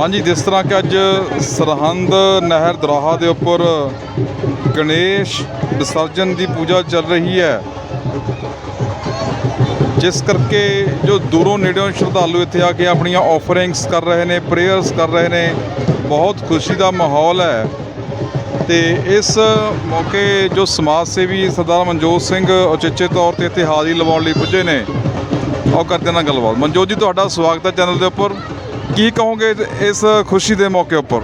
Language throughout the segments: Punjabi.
ਹਾਂਜੀ, ਜਿਸ ਤਰ੍ਹਾਂ ਕਿ ਅੱਜ ਸਰਹੰਦ ਨਹਿਰ ਦਰਾਹਾ ਦੇ ਉੱਪਰ ਗਣੇਸ਼ ਵਿਸਰਜਨ ਦੀ ਪੂਜਾ ਚੱਲ ਰਹੀ ਹੈ। ਜਿਸ ਕਰਕੇ ਜੋ ਦੂਰੋਂ ਨੇੜਿਓਂ ਸ਼ਰਧਾਲੂ ਇੱਥੇ ਆ ਕੇ ਆਪਣੀਆਂ ਆਫਰਿੰਗਸ ਕਰ ਰਹੇ ਨੇ ਪ੍ਰੇਅਰਸ ਕਰ ਰਹੇ ਨੇ, ਬਹੁਤ ਖੁਸ਼ੀ ਦਾ ਮਾਹੌਲ ਹੈ। ਤੇ ਇਸ ਮੌਕੇ ਜੋ ਸਮਾਜ ਸੇਵੀ ਸਰਦਾਰ ਮਨਜੋਤ ਸਿੰਘ ਉਚੇਚੇ ਤੌਰ ਤੇ ਇੱਥੇ ਹਾਜ਼ਰੀ ਲਵਾਉਣ ਲਈ ਪੁੱਜੇ ਨੇ, ਉਹ ਕਰਦੇ ਨਾਲ ਗੱਲਬਾਤ। ਮਨਜੋਤ ਜੀ, ਤੁਹਾਡਾ ਸਵਾਗਤ ਹੈ ਚੈਨਲ ਦੇ ਉੱਪਰ। ਕੀ ਕਹੋਗੇ ਇਸ ਖੁਸ਼ੀ ਦੇ ਮੌਕੇ ਉੱਪਰ?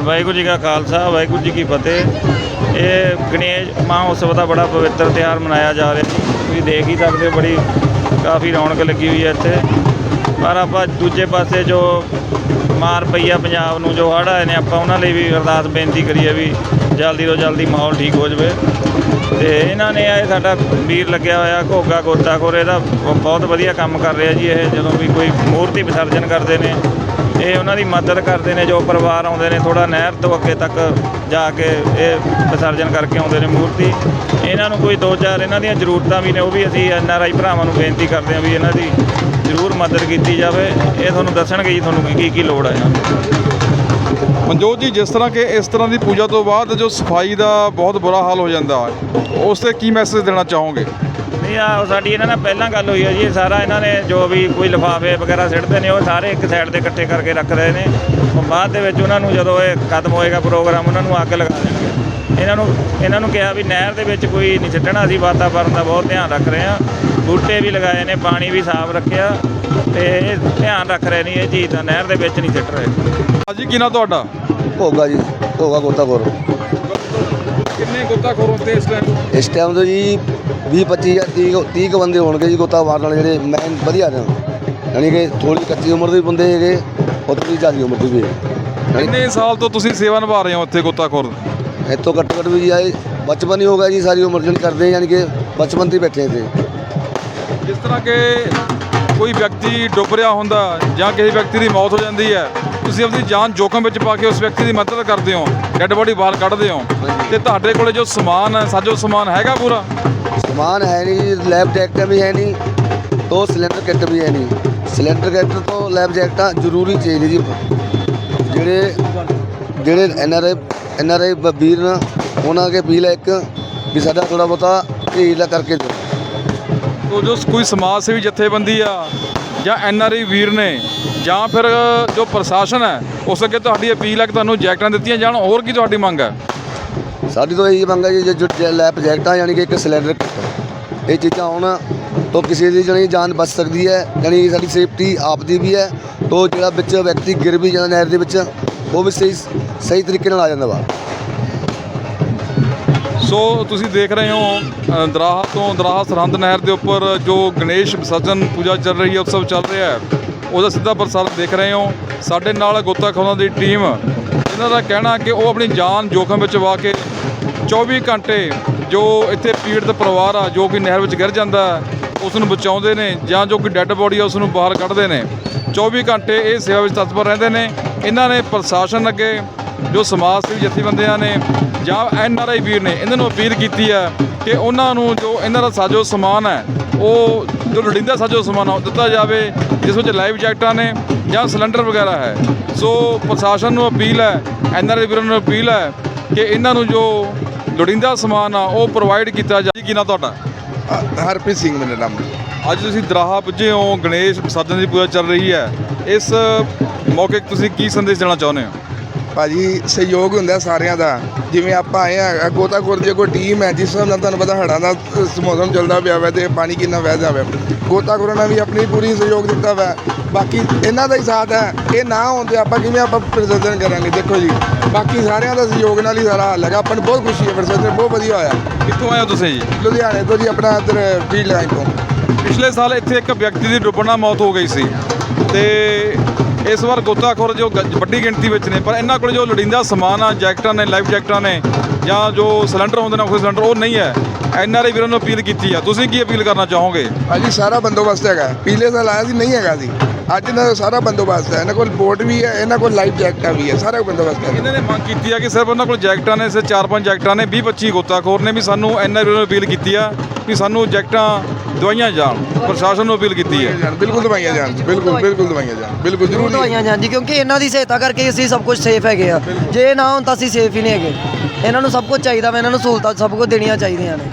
ਵਾਹਿਗੁਰੂ ਜੀ ਕਾ ਖਾਲਸਾ, ਵਾਹਿਗੁਰੂ ਜੀ ਕੀ ਫਤਿਹ। ਇਹ ਗਣੇਸ਼ ਮਹਾਉਤਸਵ ਦਾ ਬੜਾ ਪਵਿੱਤਰ ਤਿਉਹਾਰ ਮਨਾਇਆ ਜਾ ਰਿਹਾ ਜੀ। ਤੁਸੀਂ ਦੇਖ ਹੀ ਸਕਦੇ ਹੋ, ਬੜੀ ਕਾਫੀ ਰੌਣਕ ਲੱਗੀ ਹੋਈ ਹੈ ਇੱਥੇ। ਪਰ ਆਪਾਂ ਦੂਜੇ ਪਾਸੇ ਜੋ ਮਾਰ ਪਈ ਆ ਪੰਜਾਬ ਨੂੰ ਜੋ ਹੜ੍ਹ ਆਏ ਨੇ, ਆਪਾਂ ਉਹਨਾਂ ਲਈ ਵੀ ਅਰਦਾਸ ਬੇਨਤੀ ਕਰੀਏ ਵੀ ਜਲਦੀ ਤੋਂ ਜਲਦੀ ਮਾਹੌਲ ਠੀਕ ਹੋ ਜਾਵੇ। ਤੇ ਇਹਨਾਂ ਨੇ ਇਹ ਸਾਡਾ ਵੀਰ ਲੱਗਿਆ ਹੋਇਆ, ਘੋਗਾ ਗੋਤਾਖੋਰ, ਇਹਦਾ ਬ- ਬਹੁਤ ਵਧੀਆ ਕੰਮ ਕਰ ਰਿਹਾ ਜੀ ਇਹ, ਜਦੋਂ ਵੀ ਕੋਈ ਮੂਰਤੀ ਵਿਸਰਜਨ ਕਰਦੇ ਨੇ, ਇਹ ਉਹਨਾਂ ਦੀ ਮਦਦ ਕਰਦੇ ਨੇ, ਜੋ ਪਰਿਵਾਰ ਆਉਂਦੇ ਨੇ ਥੋੜਾ ਨਹਿਰ ਤੋਂ ਅੱਗੇ ਤੱਕ ਜਾ ਕੇ ਇਹ ਵਿਸਰਜਨ ਕਰਕੇ ਆਉਂਦੇ ਨੇ ਮੂਰਤੀ। ਇਹਨਾਂ ਨੂੰ ਕੋਈ ਦੋ ਚਾਰ ਇਹਨਾਂ ਦੀਆਂ ਜ਼ਰੂਰਤਾਂ ਵੀ ਨੇ, ਉਹ ਵੀ ਅਸੀਂ ਐਨ ਆਰ ਆਈ ਭਰਾਵਾਂ ਨੂੰ ਬੇਨਤੀ ਕਰਦੇ ਹਾਂ ਵੀ ਇਹਨਾਂ ਦੀ ਜ਼ਰੂਰ ਮਦਦ ਕੀਤੀ ਜਾਵੇ। ਇਹ ਤੁਹਾਨੂੰ ਦੱਸਣਗੇ ਜੀ ਤੁਹਾਨੂੰ ਕੀ ਕੀ ਲੋੜ ਹੈ। ਮਨਜੋਤ ਜੀ ਜਿਸ ਤਰ੍ਹਾਂ ਕਿ ਇਸ ਤਰ੍ਹਾਂ ਦੀ ਪੂਜਾ ਤੋਂ ਬਾਅਦ ਜੋ ਸਫ਼ਾਈ ਦਾ ਬਹੁਤ ਬੁਰਾ ਹਾਲ ਹੋ ਜਾਂਦਾ ਹੈ ਉਸ ਤੇ ਕੀ ਮੈਸੇਜ ਦੇਣਾ ਚਾਹੋਗੇ? ਨਹੀਂ ਆ ਸਾਡੀ ਇਹਨਾਂ ਨਾਲ ਪਹਿਲਾਂ ਗੱਲ ਹੋਈ ਹੈ ਜੀ। ਇਹ ਸਾਰਾ ਇਹਨਾਂ ਨੇ ਜੋ ਵੀ ਕੋਈ ਲਿਫਾਫੇ ਵਗੈਰਾ ਸਿੱਟਦੇ ਨੇ ਉਹ ਸਾਰੇ ਇੱਕ ਸਾਈਡ ਤੇ ਇਕੱਠੇ ਕਰਕੇ ਰੱਖ ਰਹੇ ਨੇ। ਬਾਅਦ ਦੇ ਵਿੱਚ ਉਹਨਾਂ ਨੂੰ ਜਦੋਂ ਇਹ ਖਤਮ ਹੋਏਗਾ ਪ੍ਰੋਗਰਾਮ ਉਹਨਾਂ ਨੂੰ ਅੱਗ ਲਗਾ ਦੇਣਗੇ। ਇਹਨਾਂ ਨੂੰ ਇਹਨਾਂ ਨੂੰ ਕਿਹਾ ਵੀ ਨਹਿਰ ਦੇ ਵਿੱਚ ਕੋਈ ਨਹੀਂ ਸਿੱਟਣਾ ਅਸੀਂ ਵਾਤਾਵਰਨ ਦਾ ਬਹੁਤ ਧਿਆਨ ਰੱਖ ਰਹੇ ਹਾਂ। ਬੂਟੇ ਵੀ ਲਗਾਏ ਨੇ ਪਾਣੀ ਵੀ ਸਾਫ਼ ਰੱਖਿਆ ਤੇ ਇਹ ਧਿਆਨ ਰੱਖ ਰਹੇ ਨਹੀਂ ਇਹ ਚੀਜ਼ ਦਾ ਨਹਿਰ ਦੇ ਵਿੱਚ ਨਹੀਂ ਸਿੱਟ ਰਹੇ। ਹਾਂਜੀ ਕੀ ਨਾ ਤੁਹਾਡਾ? ਭੋਗਾ ਜੀ ਭੋਗਾ ਗੋਤਾਖੋਰ। ਕਿੰਨੇ ਗੋਤਾਖੋਰ ਉੱਤੇ ਇਸ ਟਾਈਮ ਇਸ ਟਾਈਮ ਤੋਂ ਜੀ 20 25 ਜਾਂ 30 30 ਕੁ ਬੰਦੇ ਹੋਣਗੇ ਜੀ ਗੋਤਾ ਮਾਰਨ ਵਾਲੇ ਜਿਹੜੇ ਮੈਨ ਵਧੀਆ ਨੇ। ਯਾਨੀ ਕਿ ਥੋੜੀ ਕੱਚੀ ਉਮਰ ਦੇ ਬੰਦੇ ਹੈਗੇ ਔਰ ਥੋੜੀ ਜ਼ਿਆਦਾ ਉਮਰ ਦੇ ਵੀ। ਕਿੰਨੇ ਸਾਲ ਤੋਂ ਤੁਸੀਂ ਸੇਵਾ ਨਿਭਾ ਰਹੇ ਹੋ ਇੱਥੇ ਗੋਤਾਖੋਰ? ਇੱਥੋਂ ਘੱਟੋ ਘੱਟ ਵੀ ਜੀ ਆਏ ਬਚਪਨ ਹੀ ਹੋਗਾ ਜੀ ਸਾਰੀ ਉਮਰ ਜਿਹੜੀ ਕਰਦੇ ਯਾਨੀ ਕਿ ਬਚਪਨ ਤੋਂ ਹੀ ਬੈਠੇ ਇੱਥੇ। ਜਿਸ ਤਰ੍ਹਾਂ ਕਿ ਕੋਈ ਵਿਅਕਤੀ ਡੁੱਬ ਰਿਹਾ ਹੁੰਦਾ ਜਾਂ ਕਿਸੇ ਵਿਅਕਤੀ ਦੀ ਮੌਤ ਹੋ ਜਾਂਦੀ ਹੈ ਤੁਸੀਂ ਆਪਣੀ ਜਾਨ ਜੋਖਮ ਵਿੱਚ ਪਾ ਕੇ ਉਸ ਵਿਅਕਤੀ ਦੀ ਮਦਦ ਕਰਦੇ ਹੋ ਡੈੱਡ ਬੋਡੀ ਬਾਹਰ ਕੱਢਦੇ ਹੋ। ਤੇ ਤੁਹਾਡੇ ਕੋਲੇ ਜੋ ਸਮਾਨ ਹੈ ਸਾਜੋ ਸਮਾਨ ਹੈਗਾ ਪੂਰਾ? ਸਮਾਨ ਹੈ ਨਹੀਂ ਲੈਬ ਜੈਕਟਾਂ ਵੀ ਹੈ ਨਹੀਂ ਤੋਂ ਸਿਲੰਡਰ ਕਿੱਟ ਵੀ ਹੈ ਨਹੀਂ। ਸਿਲੰਡਰ ਕਿੱਟ ਤੋਂ ਲੈਬ ਜੈਕਟਾਂ ਜ਼ਰੂਰੀ ਚਾਹੀਦੀ ਜੀ। ਜਿਹੜੇ ਜਿਹੜੇ N R I N R I ਵੀਰ ਉਹਨਾਂ ਕੇ ਅਪੀਲ ਹੈ ਇੱਕ ਵੀ ਸਾਡਾ ਥੋੜਾ ਬਹੁਤਾ ਢੀਲਾ ਕਰਕੇ ਦਿਓ। ਜੋ ਕੋਈ ਸਮਾਜ ਸੇਵੀ ਜਥੇਬੰਦੀ ਆ ਜਾਂ ਐਨ ਆਰ ਆਈ ਵੀਰ ਨੇ ਜਾਂ ਫਿਰ ਜੋ ਪ੍ਰਸ਼ਾਸਨ ਹੈ, ਉਸ ਅੱਗੇ ਤੁਹਾਡੀ ਅਪੀਲ ਹੈ ਕਿ ਤੁਹਾਨੂੰ ਜੈਕਟਾਂ ਦਿੱਤੀਆਂ ਜਾਣ, ਹੋਰ ਕੀ ਤੁਹਾਡੀ ਮੰਗ ਹੈ? ਸਾਡੀ ਤਾਂ ਇਹੀ ਮੰਗ ਹੈ ਜੀ, ਜੋ ਲੈਬ ਪ੍ਰੋਜੈਕਟਾਂ ਯਾਨੀ ਕਿ ਇੱਕ ਸਿਲੰਡਰ ਇਹ ਚੀਜ਼ਾਂ ਆਉਣ ਤੋਂ ਕਿਸੇ ਦੀ ਜਣੀ ਜਾਨ ਬਚ ਸਕਦੀ ਹੈ ਯਾਨੀ ਕਿ ਸਾਡੀ ਸੇਫਟੀ ਆਪ ਦੀ ਵੀ ਹੈ, ਤੋਂ ਜਿਹੜਾ ਵਿੱਚ ਵਿਅਕਤੀ ਗਿਰ ਵੀ ਜਾਂਦਾ ਨਹਿਰ ਦੇ ਵਿੱਚ, ਉਹ ਵੀ ਸਹੀ ਸਹੀ ਤਰੀਕੇ ਨਾਲ ਆ ਜਾਂਦਾ ਵਾ ਸੋ ਤੁਸੀਂ ਦੇਖ ਰਹੇ ਹੋ ਦਰਾਹਾ ਤੋਂ ਦਰਾਹਾ ਸਰਹੰਦ ਨਹਿਰ ਦੇ ਉੱਪਰ ਜੋ ਗਣੇਸ਼ ਵਿਸਰਜਨ ਪੂਜਾ ਚੱਲ ਰਹੀ ਹੈ ਉਤਸਵ ਚੱਲ ਰਿਹਾ ਹੈ ਉਹਦਾ ਸਿੱਧਾ ਪ੍ਰਸਾਰਣ ਦੇਖ ਰਹੇ ਹੋ। ਸਾਡੇ ਨਾਲ ਗੋਤਾਖੋਰਾਂ ਦੀ ਟੀਮ ਇਹਨਾਂ ਦਾ ਕਹਿਣਾ ਕਿ ਉਹ ਆਪਣੀ ਜਾਨ ਜੋਖਮ ਵਿੱਚ ਵਾ ਕੇ 24 ਘੰਟੇ ਜੋ ਇੱਥੇ ਪੀੜਤ ਪਰਿਵਾਰ ਆ ਜੋ ਕਿ ਨਹਿਰ ਵਿੱਚ ਗਿਰ ਜਾਂਦਾ ਹੈ, ਉਸ ਨੂੰ ਬਚਾਉਂਦੇ ਨੇ ਜਾਂ ਜੋ ਕਿ ਡੈੱਡ ਬੋਡੀ ਆ ਉਸ ਨੂੰ ਬਾਹਰ ਕੱਢਦੇ ਨੇ। 24 ਘੰਟੇ ਇਹ ਸੇਵਾ ਵਿੱਚ ਤਤਪਰ ਰਹਿੰਦੇ ਨੇ। ਇਹਨਾਂ ਨੇ ਪ੍ਰਸ਼ਾਸਨ ਅੱਗੇ ਜੋ ਸਮਾਜ ਸੇਵੀ ਜਥੇਬੰਦੀਆਂ ਨੇ ਜਾਂ ਐਨ ਆਰ ਆਈ ਵੀਰ ਨੇ ਇਹਨਾਂ ਨੂੰ ਅਪੀਲ ਕੀਤੀ ਹੈ ਕਿ ਉਹਨਾਂ ਨੂੰ ਜੋ ਇਹਨਾਂ ਦਾ ਸਾਜੋ ਸਮਾਨ ਹੈ ਉਹ ਜੋ ਲੋੜੀਂਦਾ ਸਾਜੋ ਸਮਾਨ ਆ ਉਹ ਦਿੱਤਾ ਜਾਵੇ ਜਿਸ ਵਿੱਚ ਲਾਈਵ ਜੈਕਟਾਂ ਨੇ ਜਾਂ ਸਿਲੰਡਰ ਵਗੈਰਾ ਹੈ। ਸੋ ਪ੍ਰਸ਼ਾਸਨ ਨੂੰ ਅਪੀਲ ਹੈ ਐਨ ਆਰ ਆਈ ਵੀਰਾਂ ਨੂੰ ਅਪੀਲ ਹੈ ਕਿ ਇਹਨਾਂ ਨੂੰ ਜੋ ਲੋੜੀਂਦਾ ਸਮਾਨ ਆ ਉਹ ਪ੍ਰੋਵਾਈਡ ਕੀਤਾ ਜਾਵੇ। ਕੀ ਨਾ ਤੁਹਾਡਾ? ਹਰਪ੍ਰੀਤ ਸਿੰਘ ਮੇਰਾ ਨਾਮ। ਅੱਜ ਤੁਸੀਂ ਦਰਾਹਾ ਪੁੱਜੇ ਹੋ ਗਣੇਸ਼ ਵਿਸਰਜਨ ਦੀ ਪੂਜਾ ਚੱਲ ਰਹੀ ਹੈ। ਇਸ ਮੌਕੇ ਤੁਸੀਂ ਕੀ ਸੰਦੇਸ਼ ਦੇਣਾ ਚਾਹੁੰਦੇ ਹੋ? ਭਾਜੀ ਸਹਿਯੋਗ ਹੁੰਦਾ ਸਾਰਿਆਂ ਦਾ। ਜਿਵੇਂ ਆਪਾਂ ਆਏ ਆ ਗੋਤਾਖੋਰ ਦੀ ਕੋਈ ਟੀਮ ਹੈ ਜਿਸ ਹਿਸਾਬ ਨਾਲ ਤੁਹਾਨੂੰ ਪਤਾ ਹੜ੍ਹਾਂ ਦਾ ਮੌਸਮ ਚੱਲਦਾ ਪਿਆ ਵਾ ਤੇ ਪਾਣੀ ਕਿੰਨਾ ਵਹਿਦਾ ਹੋਇਆ ਗੋਤਾਖੋਰਾਂ ਨੇ ਵੀ ਆਪਣੀ ਪੂਰੀ ਸਹਿਯੋਗ ਦਿੱਤਾ ਵਾ। ਬਾਕੀ ਇਹਨਾਂ ਦਾ ਹੀ ਸਾਥ ਹੈ ਇਹ ਨਾ ਹੁੰਦੇ ਆਪਾਂ ਕਿਵੇਂ ਆਪਾਂ ਪ੍ਰਦਰਸ਼ਨ ਕਰਾਂਗੇ ਦੇਖੋ ਜੀ। ਬਾਕੀ ਸਾਰਿਆਂ ਦਾ ਸਹਿਯੋਗ ਨਾਲ ਹੀ ਸਾਰਾ ਹੱਲ ਹੈਗਾ। ਆਪਾਂ ਨੂੰ ਬਹੁਤ ਖੁਸ਼ੀ ਹੈ ਪ੍ਰਦਰਸ਼ਨ ਬਹੁਤ ਵਧੀਆ ਹੋਇਆ। ਕਿੱਥੋਂ ਆਏ ਹੋ ਤੁਸੀਂ ਜੀ? ਲੁਧਿਆਣੇ ਤੋਂ ਜੀ ਆਪਣਾ ਇੱਧਰ ਫੀਲਡ ਲਾਈਨ ਤੋਂ। ਪਿਛਲੇ ਸਾਲ ਇੱਥੇ ਇੱਕ ਵਿਅਕਤੀ ਦੀ ਡੁੱਬਣ ਮੌਤ ਹੋ ਗਈ ਸੀ। ਤੇ ਇਸ ਵਾਰ ਗੋਤਾਖੋਰ ਜੋ ਵੱਡੀ ਗਿਣਤੀ ਵਿੱਚ ਨੇ, ਪਰ ਇਹਨਾਂ ਕੋਲ ਜੋ ਲੋੜੀਂਦਾ ਸਮਾਨ ਆ, ਜੈਕਟਾਂ ਨੇ, ਲਾਈਫ ਜੈਕਟਾਂ ਨੇ, ਜਾਂ ਜੋ ਸਿਲੰਡਰ ਹੁੰਦੇ ਨੇ ਆਕਸੀਜਨ ਸਿਲੰਡਰ, ਉਹ ਨਹੀਂ ਹੈ। ਐਨ ਆਰ ਆਈ ਵੀਰਾਂ ਨੂੰ ਅਪੀਲ ਕੀਤੀ ਆ। ਤੁਸੀਂ ਕੀ ਅਪੀਲ ਕਰਨਾ ਚਾਹੋਗੇ? ਭਾਜੀ, ਸਾਰਾ ਬੰਦੋਬਸਤ ਹੈਗਾ। ਪਿਛਲੇ ਸਾਲ ਆਇਆ ਸੀ, ਨਹੀਂ ਹੈਗਾ ਸੀ। ਅੱਜ ਇਹਨਾਂ ਦਾ ਸਾਰਾ ਬੰਦੋਬਸਤ ਹੈ। ਇਹਨਾਂ ਕੋਲ ਬੋਟ ਵੀ ਹੈ ਇਹਨਾਂ ਕੋਲ ਲਾਈਫ ਜੈਕਟਾਂ ਵੀ ਹੈ ਸਾਰਾ ਬੰਦੋਬਸਤ ਹੈ। ਇਹਨਾਂ ਨੇ ਮੰਗ ਕੀਤੀ ਆ ਕਿ ਸਿਰਫ ਉਹਨਾਂ ਕੋਲ ਜੈਕਟਾਂ ਨੇ ਸਿਰ ਚਾਰ ਪੰਜ ਜੈਕਟਾਂ ਨੇ 20 25 ਗੋਤਾਖੋਰ ਨੇ ਵੀ ਸਾਨੂੰ ਐਨ ਆਰ ਨੂੰ ਅਪੀਲ ਕੀਤੀ ਆ ਕਿ ਸਾਨੂੰ ਜੈਕਟਾਂ ਦਵਾਈਆਂ ਜਾਣ। ਪ੍ਰਸ਼ਾਸਨ ਨੂੰ ਅਪੀਲ ਕੀਤੀ ਹੈ। ਬਿਲਕੁਲ ਦਵਾਈਆਂ ਜਾਣ ਬਿਲਕੁਲ ਬਿਲਕੁਲ ਦਵਾਈਆਂ ਜਾਣ ਬਿਲਕੁਲ ਜ਼ਰੂਰ ਦਵਾਈਆਂ ਜਾਣ ਜੀ ਕਿਉਂਕਿ ਇਹਨਾਂ ਦੀ ਸਹਾਇਤਾ ਕਰਕੇ ਅਸੀਂ ਸਭ ਕੁਝ ਸੇਫ ਹੈਗੇ ਆ। ਜੇ ਇਹ ਨਾ ਹੋਣ ਤਾਂ ਅਸੀਂ ਸੇਫ ਹੀ ਨਹੀਂ ਹੈਗੇ। ਇਹਨਾਂ ਨੂੰ ਸਭ ਕੁਝ ਚਾਹੀਦਾ ਵਾ ਇਹਨਾਂ ਨੂੰ ਸਹੂਲਤਾਂ ਸਭ ਕੁਝ ਦੇਣੀਆਂ ਚਾਹੀਦੀਆਂ ਨੇ।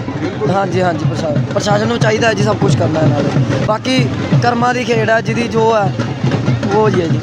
ਹਾਂਜੀ ਹਾਂਜੀ ਪ੍ਰਸ਼ਾਸਨ ਪ੍ਰਸ਼ਾਸਨ ਨੂੰ ਚਾਹੀਦਾ ਹੈ ਜੀ ਸਭ ਕੁਝ ਕਰਨਾ ਇਹਨਾਂ ਦੇ ਬਾਕੀ ਕਰਮਾਂ ਦੀ ਖੇਡ ਹੈ, ਜਿਹਦੀ ਜੋ ਹੈ, ਉਹ ਹੀ ਹੈ ਜੀ।